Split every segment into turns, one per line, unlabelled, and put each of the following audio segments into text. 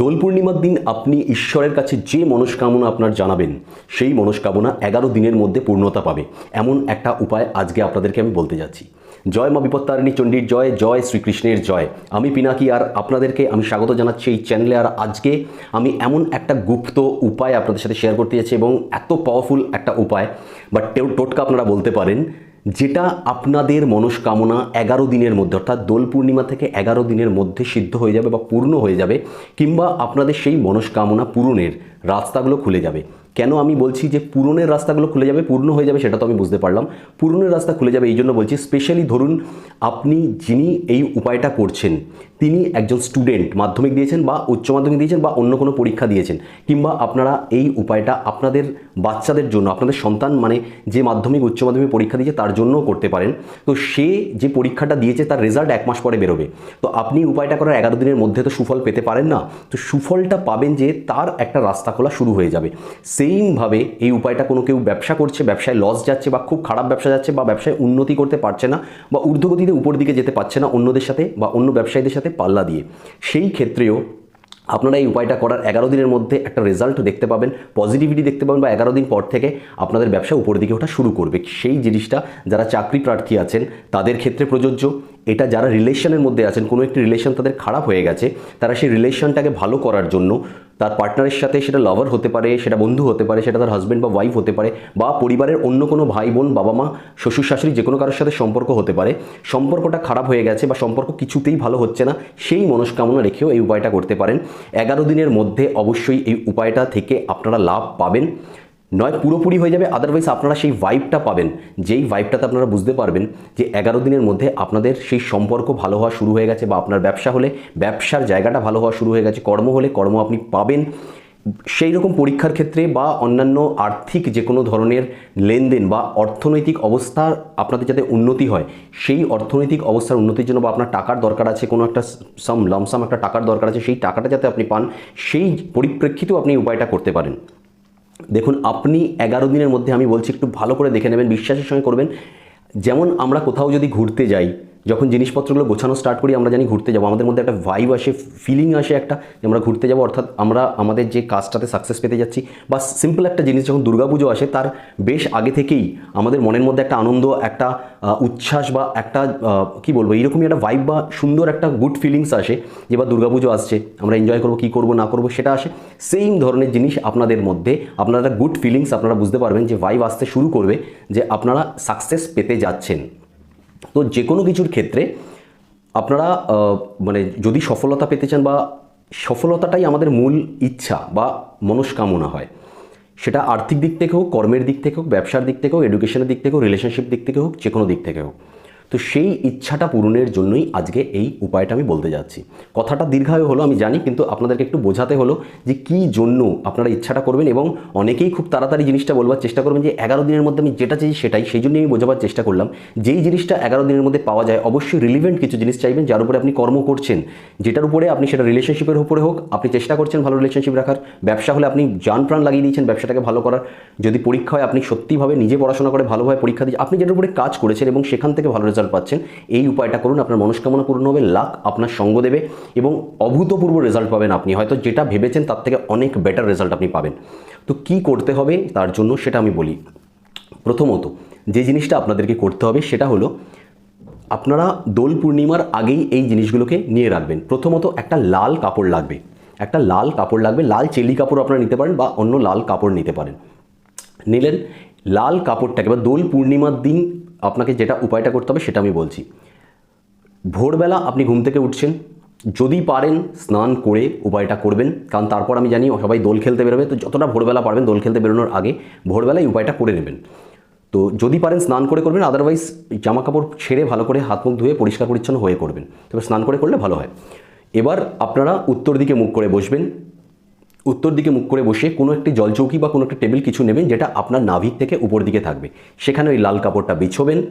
দোল পূর্ণিমার দিন আপনি ঈশ্বরের কাছে যে মনস্কামনা আপনার জানাবেন, সেই মনস্কামনা এগারো দিনের মধ্যে পূর্ণতা পাবে। এমন একটা উপায় আজকে আপনাদেরকে আমি বলতে যাচ্ছি। জয় মা বিপত্তারিণী চণ্ডীর জয় জয় শ্রীকৃষ্ণের জয়। আমি পিনাকি আর আপনাদেরকে আমি স্বাগত জানাচ্ছি এই চ্যানেলে। আর আজকে আমি এমন একটা গুপ্ত উপায় আপনাদের সাথে শেয়ার করতে যাচ্ছি এবং এত পাওয়ারফুল একটা উপায় বা টোটকা আপনারা বলতে পারেন যেটা আপনাদের মনস্কামনা এগারো দিনের মধ্যে, অর্থাৎ দোল পূর্ণিমা থেকে এগারো দিনের মধ্যে সিদ্ধ হয়ে যাবে বা পূর্ণ হয়ে যাবে, কিংবা আপনাদের সেই মনস্কামনা পূরণের রাস্তাগুলো খুলে যাবে। কেন আমি বলছি যে পুরনের রাস্তাগুলো খুলে যাবে? পূর্ণ হয়ে যাবে সেটা তো আমি বুঝতে পারলাম। পূরণের রাস্তা খুলে যাবে এই জন্য বলছি স্পেশালি ধরুন আপনি যিনি এই উপায়টা করছেন, তিনি একজন স্টুডেন্ট মাধ্যমিক দিয়েছেন বা উচ্চ মাধ্যমিক দিয়েছেন বা অন্য কোনো পরীক্ষা দিয়েছেন, কিংবা আপনারা এই উপায়টা আপনাদের বাচ্চাদের জন্য, আপনাদের সন্তান মানে যে মাধ্যমিক, উচ্চ মাধ্যমিক পরীক্ষা দিয়েছে তার জন্যও করতে পারেন। তো সে যে পরীক্ষাটা দিয়েছে তার রেজাল্ট এক মাস পরে বেরোবে। তো আপনি উপায়টা করার এগারো দিনের মধ্যে তো সুফল পেতে পারেন না। তো সুফলটা পাবেন যে তার একটা রাস্তা খোলা শুরু হয়ে যাবে। সেইমভাবে এই উপায়টা কোনো কেউ ব্যবসা করছে, ব্যবসায় লস যাচ্ছে বা খুব খারাপ ব্যবসা যাচ্ছে বা ব্যবসায় উন্নতি করতে পারছে না বা ঊর্ধ্বগতিতে উপর দিকে যেতে পারছে না অন্যদের সাথে বা অন্য ব্যবসায়ীদের সাথে পাল্লা দিয়ে। সেই ক্ষেত্রেও আপনারা এই উপায়টা করার এগারো দিনের মধ্যে একটা রেজাল্ট দেখতে পাবেন পজিটিভিটি দেখতে পাবেন বা এগারো দিন পর থেকে আপনাদের ব্যবসা উপর দিকে ওঠা শুরু করবে। সেই জিনিসটা যারা চাকরি প্রার্থী আছেন, তাদের ক্ষেত্রে প্রযোজ্য। এটা যারা রিলেশনের মধ্যে আছেন, কোনো একটি রিলেশন তাদের খারাপ হয়ে গেছে, তারা সেই রিলেশনটাকে ভালো করার জন্য তার পার্টনারের সাথে সেটা লাভার হতে পারে, সেটা বন্ধু হতে পারে, সেটা তার হাজব্যান্ড বা ওয়াইফ হতে পারে, বা পরিবারের অন্য কোনো ভাই, বোন, বাবা, মা, শ্বশুর, শাশুড়ি যে কোনো কারোর সাথে সম্পর্ক হতে পারে, সম্পর্কটা খারাপ হয়ে গেছে বা সম্পর্ক কিছুতেই ভালো হচ্ছে না, সেই মনস্কামনা রেখেও এই উপায়টা করতে পারেন। এগারো দিনের মধ্যে অবশ্যই এই উপায়টা থেকে আপনারা লাভ পাবেন। নয়, পুরোপুরি হয়ে যাবে। আদারওয়াইজ আপনারা সেই ভাইবটা পাবেন। যেই ভাইবটাতে আপনারা বুঝতে পারবেন যে এগারো দিনের মধ্যে আপনাদের সেই সম্পর্ক ভালো হওয়া শুরু হয়ে গেছে বা আপনার ব্যবসা হলে, ব্যবসার জায়গাটা ভালো হওয়া শুরু হয়ে গেছে, কর্ম হলে কর্ম আপনি পাবেন। সেই রকম পরীক্ষার ক্ষেত্রে বা অন্যান্য আর্থিক যে কোনো ধরনের লেনদেন বা অর্থনৈতিক অবস্থার আপনাদের যাতে উন্নতি হয়, সেই অর্থনৈতিক অবস্থার উন্নতির জন্য বা আপনার টাকার দরকার আছে, কোনো একটা সাম লমসাম একটা টাকার দরকার আছে, সেই টাকাটা যাতে আপনি পান, সেই পরিপ্রেক্ষিতেও আপনি উপায়টা করতে পারেন। দেখুন, আপনি এগারো দিনের মধ্যে আমি বলছি একটু ভালো করে দেখে নেবেন, বিশ্বাসের সঙ্গে করবেন। যেমন আমরা কোথাও যদি ঘুরতে যাই যখন জিনিসপত্রগুলো গোছানো স্টার্ট করি, আমরা জানি ঘুরতে যাব। আমাদের মধ্যে একটা ভাইব আসে ফিলিং আসে একটা যে আমরা ঘুরতে যাব। অর্থাৎ আমরা আমাদের যে কাজটাতে সাকসেস পেতে যাচ্ছি বা সিম্পল একটা জিনিস যখন দুর্গাপুজো আসে, তার বেশ আগে থেকেই আমাদের মনের মধ্যে একটা আনন্দ, একটা উচ্ছ্বাস বা একটা কি বলব, এইরকমই একটা ভাইব বা সুন্দর একটা গুড ফিলিংস আসে যে বা দুর্গাপুজো আসছে, আমরা এনজয় করব, কী করব, না করব, সেটা আসে। সেম ধরনের জিনিস আপনাদের মধ্যে, আপনারা গুড ফিলিংস আপনারা বুঝতে পারবেন যে ভাইব আসতে শুরু করবে যে আপনারা সাকসেস পেতে যাচ্ছেন। তো যে কোনো কিছুর ক্ষেত্রে আপনারা মানে যদি সফলতা পেতে চান বা সফলতাটাই আমাদের মূল ইচ্ছা বা মনস্কামনা হয়, সেটা আর্থিক দিক থেকে হোক, কর্মের দিক থেকে হোক, ব্যবসার দিক থেকে হোক এডুকেশনের দিক থেকে হোক রিলেশনশিপ দিক থেকে হোক, যে কোনো দিক থেকে হোক তো সেই ইচ্ছাটা পূরণের জন্যই আজকে এই উপায়টা আমি বলতে যাচ্ছি। কথাটা দীর্ঘায়ু হলো, আমি জানি, কিন্তু আপনাদেরকে একটু বোঝাতে হলো যে কী জন্য আপনারা ইচ্ছাটা করবেন এবং অনেকেই খুব তাড়াতাড়ি জিনিসটা বলবার চেষ্টা করবেন যে এগারো দিনের মধ্যে আমি যেটা চাই সেটাই, সেই জন্যই আমি বোঝাবার চেষ্টা করলাম। যেই জিনিসটা এগারো দিনের মধ্যে পাওয়া যায়, অবশ্যই রিলিভেন্ট কিছু জিনিস চাইবেন যার উপরে আপনি কর্ম করছেন। যেটার উপরে আপনি সেটা রিলেশনশিপের উপরে হোক, আপনি চেষ্টা করছেন ভালো রিলেশনশিপ রাখার। ব্যবসা হলে আপনি যান প্রাণ লাগিয়ে দিয়েছেন ব্যবসাটাকে ভালো করার। যদি পরীক্ষা হয় আপনি সত্যিভাবে নিজে পড়াশোনা করে ভালোভাবে পরীক্ষা দিয়ে আপনি যেটার উপরে কাজ করেছেন এবং সেখান থেকে ভালো রেজাল্ট পাচ্ছেন। এই উপায়টা করুন, আপনার মনস্কামনা পূর্ণ হবে, লাক আপনার সঙ্গ দেবে এবং অভূতপূর্ব রেজাল্ট পাবেন আপনি। হয়তো যেটা ভেবেছেন তার থেকে অনেক বেটার রেজাল্ট আপনি পাবেন। তো কি করতে হবে তার জন্য সেটা আমি বলি। প্রথমত, যে জিনিসটা আপনাদেরকে করতে হবে সেটা হলো, আপনারা দোল পূর্ণিমার আগেই এই জিনিসগুলোকে নিয়ে রাখবেন। প্রথমত একটা লাল কাপড় লাগবে। একটা লাল কাপড় লাগবে, লাল চেলি কাপড় আপনারা নিতে পারেন বা অন্য লাল কাপড় নিতে পারেন। নিলেন, লাল কাপড়টাকে বা দোল পূর্ণিমার দিন আপনাকে যেটা উপায়টা করতে হবে সেটা আমি বলছি। ভোরবেলা আপনি ঘুম থেকে উঠছেন, যদি পারেন স্নান করে উপায়টা করবেন, কারণ তারপর আমি জানি সবাই দোল খেলতে বেরোবে, তো যতটা ভোরবেলা পারবেন দোল খেলতে বেরোনোর আগে ভোরবেলায় উপায়টা করে নেবেন। তো যদি পারেন স্নান করে করবেন আদারওয়াইজ জামা কাপড় ছেড়ে ভালো করে হাত মুখ ধুয়ে পরিষ্কার পরিচ্ছন্ন হয়ে করবেন। তবে স্নান করে করলে ভালো হয়। এবার আপনারা উত্তর দিকে মুখ করে বসবেন উত্তর দিকে মুখ করে বসে কোনো একটি জলচৌকি বা কোনো একটা টেবিল কিছু নেবেন যেটা আপনার নাভির থেকে উপর দিকে থাকবে। সেখানে ওই লাল কাপড়টা বিছোবেন।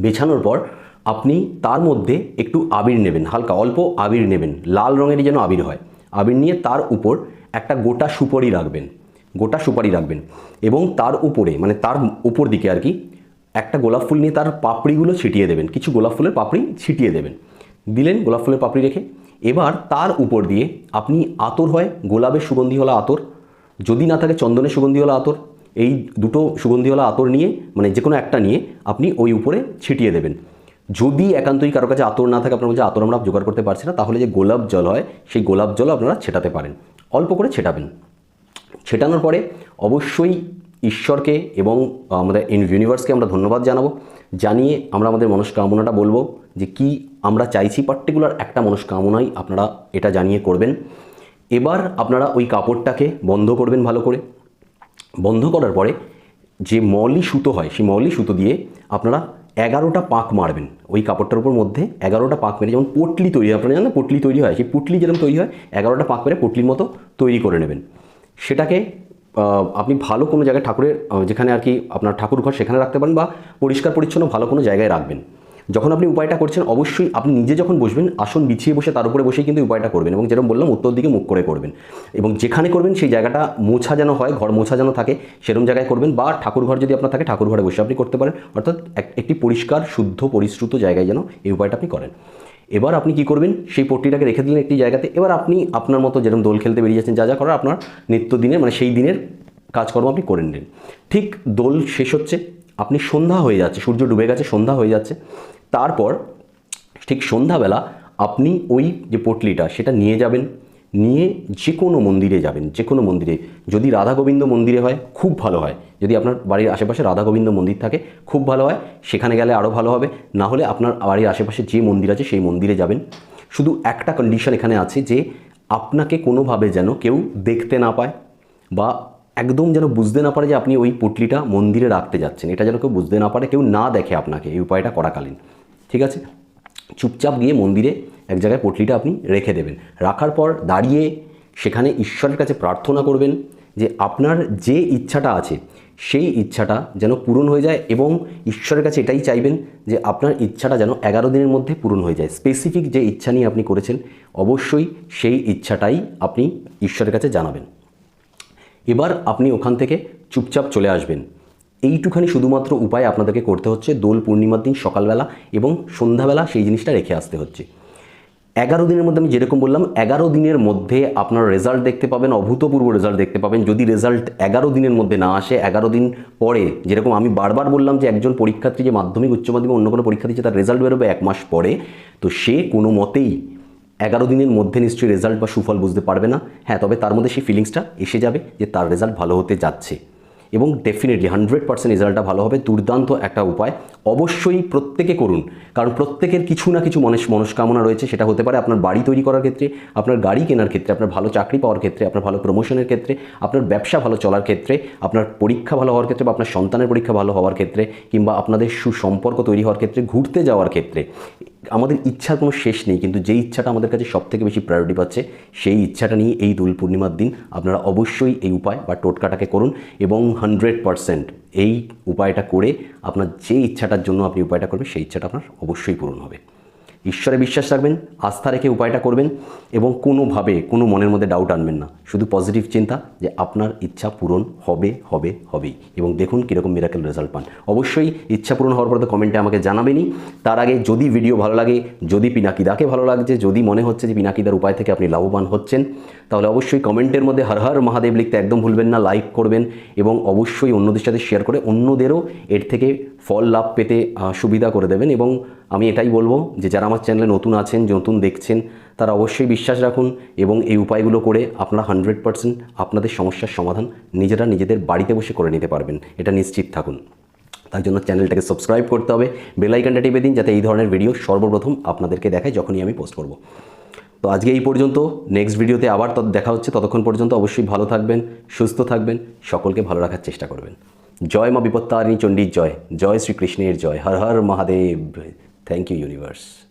বেছানোর পর আপনি তার মধ্যে একটু আবির নেবেন, হালকা অল্প আবির নেবেন। লাল রঙেরই যেন আবির হয়। আবির নিয়ে তার উপর একটা গোটা সুপারি রাখবেন। গোটা সুপারি রাখবেন এবং তার উপরে মানে তার উপর দিকে আর কি, একটা গোলাপ ফুল নিয়ে তার পাপড়িগুলো ছিটিয়ে দেবেন। কিছু গোলাপ ফুলের পাপড়ি ছিটিয়ে দেবেন। দিলেন গোলাপ ফুলের পাপড়ি রেখে। এবার তার উপর দিয়ে আপনি আতর হয়, গোলাপের সুগন্ধি হলো আতর, যদি না থাকে চন্দনের সুগন্ধি হলো আতর, এই দুটো সুগন্ধি হলো আতর নিয়ে মানে যে কোনো একটা নিয়ে আপনি ওই উপরে ছিটিয়ে দেবেন। যদি একান্তই কারও কাছে আতর না থাকে, আপনার বলছে আতর আমরা জোগাড় করতে পারছি না, তাহলে যে গোলাপ জল হয়, সেই গোলাপ জল আপনারা ছেটাতে পারেন। অল্প করে ছেটাবেন। ছেটানোর পরে অবশ্যই ঈশ্বরকে এবং আমাদের ইউনিভার্সকে আমরা ধন্যবাদ জানাব। জানিয়ে আমরা আমাদের মনস্কামনাটা বলব যে কি আমরা চাইছি পার্টিকুলার একটা মনস্কামনাই আপনারা এটা জানিয়ে করবেন। এবার আপনারা ওই কাপড়টাকে বন্ধ করবেন ভালো করে। বন্ধ করার পরে যে মলি সুতো হয়, সেই মলি সুতো দিয়ে আপনারা এগারোটা পাক মারবেন। ওই কাপড়টার উপর মধ্যে এগারোটা পাক মেরে, যেমন পটলি তৈরি হয় আপনারা জানেন পটলি তৈরি হয়? সেই পুটলি যেরকম তৈরি হয়, এগারোটা পাক মেরে পটলির মতো তৈরি করে নেবেন। সেটাকে আপনি ভালো কোনো জায়গায় ঠাকুরের যেখানে আর কি আপনার ঠাকুর ঘর সেখানে রাখতে পারেন বা পরিষ্কার পরিচ্ছন্ন ভালো কোনো জায়গায় রাখবেন। যখন আপনি উপায়টা করছেন, অবশ্যই আপনি নিজে যখন বসবেন, আসন বিছিয়ে বসে তার উপরে বসেই কিন্তু উপায়টা করবেন এবং যেরকম বললাম, উত্তর দিকে মুখ করে করবেন। এবং যেখানে করবেন, সেই জায়গাটা মোছা যেন হয়, ঘর মোছা যেন থাকে, সেরকম জায়গায় করবেন বা ঠাকুর ঘর যদি আপনার থাকে ঠাকুর ঘরে বসে আপনি করতে পারেন। অর্থাৎ এক- একটি পরিষ্কার, শুদ্ধ, পরিশ্রুত জায়গায় যেন এই উপায়টা আপনি করেন। এবার আপনি কি করবেন? সেই পট্টিটাকে রেখে দিলেন একটি জায়গাতে। এবার আপনি আপনার মতো যেরকম দোল খেলতে বেরিয়ে যাচ্ছেন, যা যা করার আপনার নিত্যদিনের মানে সেই দিনের কাজকর্ম আপনি করে নিলেন। ঠিক দোল শেষ হচ্ছে, আপনি সন্ধ্যা হয়ে যাচ্ছে, সূর্য ডুবে গেছে, সন্ধ্যা হয়ে যাচ্ছে। তারপর ঠিক সন্ধ্যাবেলা আপনি ওই যে পটলিটা সেটা নিয়ে যাবেন। নিয়ে যে কোনো মন্দিরে যাবেন যে কোনো মন্দিরে। যদি রাধা গোবিন্দ মন্দিরে হয়, খুব ভালো হয়। যদি আপনার বাড়ির আশেপাশে রাধা গোবিন্দ মন্দির থাকে, খুব ভালো হয়। সেখানে গেলে আরও ভালো হবে। না হলে আপনার বাড়ির আশেপাশে যে মন্দির আছে, সেই মন্দিরে যাবেন। শুধু একটা কন্ডিশন এখানে আছে যে, আপনাকে কোনোভাবে যেন কেউ দেখতে না পায় বা একদম যেন বুঝতে না পারে যে আপনি ওই পুটলিটা মন্দিরে রাখতে যাচ্ছেন। এটা যেন কেউ বুঝতে না পারে, কেউ না দেখে আপনাকে। এই উপায়টা করাকালীন। ঠিক আছে? চুপচাপ গিয়ে মন্দিরে এক জায়গায় পটলিটা আপনি রেখে দেবেন। রাখার পর দাঁড়িয়ে সেখানে ঈশ্বরের কাছে প্রার্থনা করবেন যে আপনার যে ইচ্ছাটা আছে, সেই ইচ্ছাটা যেন পূরণ হয়ে যায় এবং ঈশ্বরের কাছে এটাই চাইবেন যে আপনার ইচ্ছাটা যেন এগারো দিনের মধ্যে পূরণ হয়ে যায়। স্পেসিফিক যে ইচ্ছা নিয়ে আপনি করেছেন, অবশ্যই সেই ইচ্ছাটাই আপনি ঈশ্বরের কাছে জানাবেন। এবার আপনি ওখান থেকে চুপচাপ চলে আসবেন। এইটুখানি শুধুমাত্র উপায় আপনাদেরকে করতে হচ্ছে, দোল পূর্ণিমার দিন সকালবেলা এবং সন্ধ্যাবেলা সেই জিনিসটা রেখে আসতে হচ্ছে। এগারো দিনের মধ্যে আমি যেরকম বললাম, এগারো দিনের মধ্যে আপনার রেজাল্ট দেখতে পাবেন, অভূতপূর্ব রেজাল্ট দেখতে পাবেন। যদি রেজাল্ট এগারো দিনের মধ্যে না আসে, এগারো দিন পরে, যেরকম আমি বারবার বললাম যে একজন পরীক্ষার্থী যে মাধ্যমিক, উচ্চ মাধ্যমিক, অন্য কোনো পরীক্ষা দিচ্ছে তার রেজাল্ট বেরোবে এক মাস পরে, তো সে কোনো মতেই এগারো দিনের মধ্যে নিশ্চয়ই রেজাল্ট বা সুফল বুঝতে পারবে না। হ্যাঁ তবে তার মধ্যে সেই ফিলিংসটা এসে যাবে যে তার রেজাল্ট ভালো হতে যাচ্ছে। এবং ডেফিনেটলি হান্ড্রেড পার্সেন্ট রেজাল্টটা ভালো হবে, দুর্দান্ত একটা উপায়। অবশ্যই প্রত্যেকে করুন, কারণ প্রত্যেকের কিছু না কিছু মনস, মনস্কামনা রয়েছে, সেটা হতে পারে আপনার বাড়ি তৈরি করার ক্ষেত্রে, আপনার গাড়ি কেনার ক্ষেত্রে, আপনার ভালো চাকরি পাওয়ার ক্ষেত্রে, আপনার ভালো প্রমোশনের ক্ষেত্রে, আপনার ব্যবসা ভালো চলার ক্ষেত্রে, আপনার পরীক্ষা ভালো হওয়ার ক্ষেত্রে বা আপনার সন্তানের পরীক্ষা ভালো হওয়ার ক্ষেত্রে, কিংবা আপনাদের সুসম্পর্ক তৈরি হওয়ার ক্ষেত্রে, ঘুরতে যাওয়ার ক্ষেত্রে। আমাদের ইচ্ছার কোনো শেষ নেই, কিন্তু যে ইচ্ছাটা আমাদের কাছে সব থেকে বেশি প্রায়োরিটি পাচ্ছে, সেই ইচ্ছাটা নিয়ে এই দোল পূর্ণিমার দিন আপনারা অবশ্যই এই উপায় বা টোটকাটাকে করুন এবং হান্ড্রেড এই উপায়টা করে আপনার যে ইচ্ছাটার জন্য আপনি উপায়টা করবেন, সেই ইচ্ছাটা আপনার অবশ্যই পূরণ হবে। ঈশ্বরে বিশ্বাস রাখবেন, আস্থা রেখে উপায়টা করবেন এবং কোনোভাবে, কোনো মনের মধ্যে ডাউট আনবেন না। শুধু পজিটিভ চিন্তা যে আপনার ইচ্ছা পূরণ হবে হবে, হবেই। এবং দেখুন কীরকম মিরাকেল রেজাল্ট পান। অবশ্যই ইচ্ছা পূরণ হওয়ার পর তো কমেন্টে আমাকে জানাবেনই। তার আগে যদি ভিডিও ভালো লাগে, যদি পিনাকিদাকে ভালো লাগছে, যদি মনে হচ্ছে যে পিনাকিদার উপায় থেকে আপনি লাভবান হচ্ছেন তাহলে অবশ্যই কমেন্টের মধ্যে হর হর মহাদেব লিখতে একদম ভুলবেন না লাইক করবেন এবং অবশ্যই অন্যদের সাথে শেয়ার করে অন্যদেরও এর থেকে ফল, লাভ পেতে সুবিধা করে দেবেন এবং আমি এটাই বলব যে যারা আমার চ্যানেলে নতুন আছেন, নতুন দেখছেন, তারা অবশ্যই বিশ্বাস রাখুন এবং এই উপায়গুলো করে আপনারা হান্ড্রেড পার্সেন্ট আপনাদের সমস্যার সমাধান নিজেরা নিজেদের বাড়িতে বসে করে নিতে পারবেন, এটা নিশ্চিত থাকুন। তার জন্য চ্যানেলটাকে সাবস্ক্রাইব করতে হবে বেল আইকনটা টিপে দিন যাতে এই ধরনের ভিডিও সর্বপ্রথম আপনাদেরকে দেখায় যখনই আমি পোস্ট করব। তো আজকে এই পর্যন্ত। নেক্সট ভিডিওতে আবার দেখা হচ্ছে। ততক্ষণ পর্যন্ত অবশ্যই ভালো থাকবেন, সুস্থ থাকবেন, সকলকে ভালো রাখার চেষ্টা করবেন। জয় মা বিপত্তারিণী চণ্ডীর জয়। জয় শ্রীকৃষ্ণের জয়। Har Har Mahadev. Thank you universe